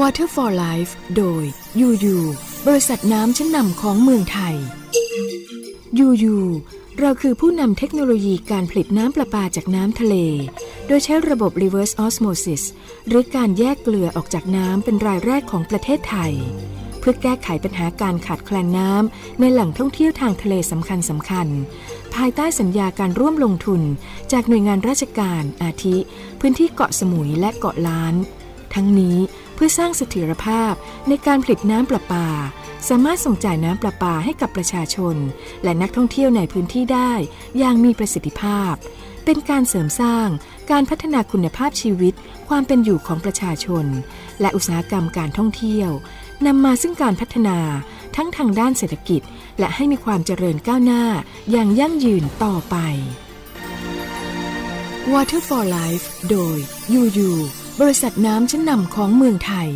Water for Life โดย UU บริษัทน้ำชั้นนำของเมืองไทย UU เราคือผู้นำเทคโนโลยีการผลิตน้ำประปาจากน้ำทะเล โดยใช้ระบบ reverse osmosis หรือการแยกเกลือออกจากน้ำเป็นรายแรกของประเทศไทย เพื่อแก้ไขปัญหาการขาดแคลนน้ำในแหล่งท่องเที่ยวทางทะเลสำคัญสำคัญ ภายใต้สัญญาการร่วมลงทุน จากหน่วยงานราชการอาทิ พื้นที่เกาะสมุยและเกาะล้าน ทั้งนี้เพื่อสร้างเสถียรภาพในการผลิตน้ำประปา สามารถส่งจ่ายน้ำประปาให้กับประชาชน และนักท่องเที่ยวในพื้นที่ได้ อย่างมีประสิทธิภาพ เป็นการเสริมสร้างการพัฒนาคุณภาพชีวิต ความเป็นอยู่ของประชาชน และอุตสาหกรรมการท่องเที่ยวนำมาซึ่งการพัฒนาทั้งทางด้านเศรษฐกิจ และให้มีความเจริญก้าวหน้าอย่างยั่งยืนต่อไป Water for Life โดย UU บริษัทน้ำชั้นนำของเมืองไทย